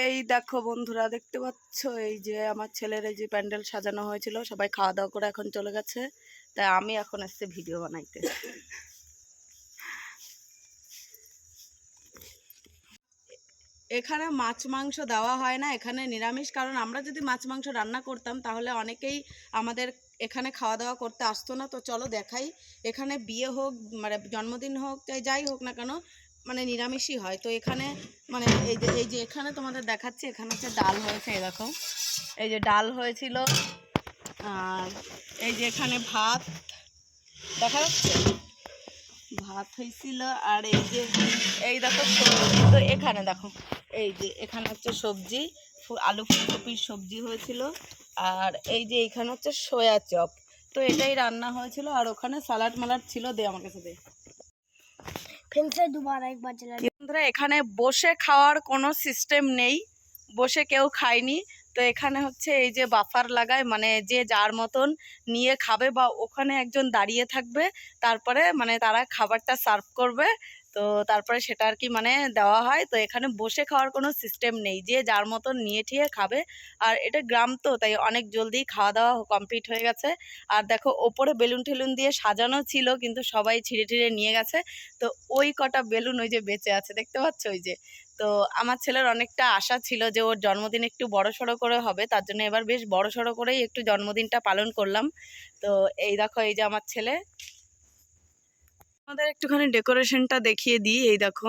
এই দেখো বন্ধুরা, দেখতে পাচ্ছ? এই যে আমার ছেলের এই যে প্যান্ডেল সাজানো হয়েছিল, সবাই খাওয়া দাওয়া করে এখন চলে গেছে। তাই আমি এখন এসছি ভিডিও বানাইতে। এখানে মাছ মাংস দেওয়া হয় না, এখানে নিরামিষ। কারণ আমরা যদি মাছ মাংস রান্না করতাম, তাহলে অনেকেই আমাদের এখানে খাওয়া দাওয়া করতে আসতো না। তো চলো দেখাই। এখানে বিয়ে হোক মানে জন্মদিন হোক, চাই যাই হোক না কেন মানে নিরামিষই হয়। তো এখানে মানে এই যে এই যে এখানে তোমাদের দেখাচ্ছি, এখানে হচ্ছে ডাল হয়েছে দেখো। এই যে ডাল হয়েছিল, আর এই যে এখানে ভাত, দেখা যাচ্ছে? ভাত হয়েছিল, আর এই যে, এই দেখো সবজি, তো এখানে দেখো, এই যে এখানে হচ্ছে সবজি আলু ফুলকপির সবজি হয়েছিল, আর এই যে এখানে হচ্ছে সয়া চপ। তো এটাই রান্না হয়েছিল, আর ওখানে সালাড মালাড ছিল, দে আমার কাছে দে। দুবার একবার বন্ধুরা, এখানে বসে খাওয়ার কোনো সিস্টেম নেই। বসে কেউ খায়নি। তো এখানে হচ্ছে এই যে বাফার লাগায় মানে যে যার মতন নিয়ে খাবে বা ওখানে একজন দাঁড়িয়ে থাকবে, তারপরে মানে তারা খাবারটা সার্ভ করবে। তো তারপরে সেটা আর কি মানে দেওয়া হয়। তো এখানে বসে খাওয়ার কোনো সিস্টেম নেই। যে যার মতন নিয়ে ঠিয়ে খাবে। আর এটা গ্রাম তো, তাই অনেক জলদি খাওয়া দাওয়া কমপ্লিট হয়ে গেছে। আর দেখো, ওপরে বেলুন টেলুন দিয়ে সাজানো ছিল, কিন্তু সবাই ছিঁড়ে ছিঁড়ে নিয়ে গেছে। তো ওই কটা বেলুন ওই যে বেঁচে আছে, দেখতে পাচ্ছ ওই যে? তো আমার ছেলের অনেকটা আশা ছিল যে ওর জন্মদিন একটু বড় সড়ো করে হবে। তার জন্য এবার বেশ বড় সড়ো করেই একটু জন্মদিনটা পালন করলাম। তো এই দেখো, এই যে আমার ছেলে। আমাদের একটুখানি ডেকোরেশনটা দেখিয়ে দিই, এই দেখো।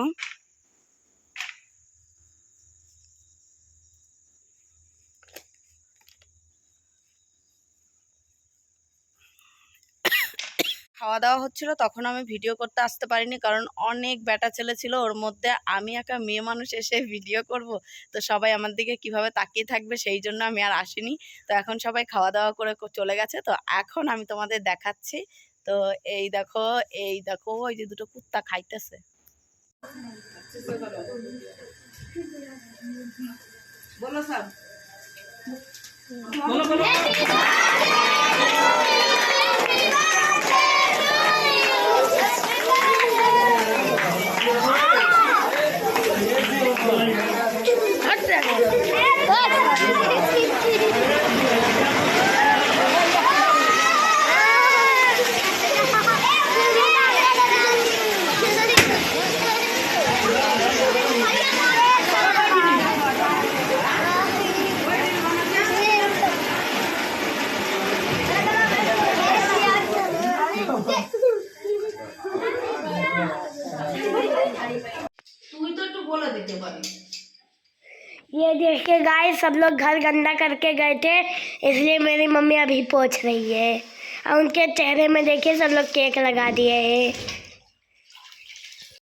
খাওয়া দাওয়া হচ্ছিল, তখন আমি ভিডিও করতে আসতে পারিনি, কারণ অনেক ব্যাটা ছেলে ছিল, ওর মধ্যে আমি একা মেয়ে মানুষ এসে ভিডিও করব। তো সবাই আমার দিকে কীভাবে তাকিয়ে থাকবে সেই জন্য আমি আর আসিনি। তো এখন সবাই খাওয়া দাওয়া করে চলে গেছে। তো এখন আমি তোমাদের দেখাচ্ছি তো এই দেখো এই দেখো ওই যে দুটো কুত্তা খাইতেছে। বলো সব বলো বলো। তুই তো ये देख के गाय सब लोग घर गंदा करके गए थे, इसलिए मेरी मम्मी अभी पहुँच रही है। और उनके चेहरे में देखिए सब लोग केक लगा दिए हैं।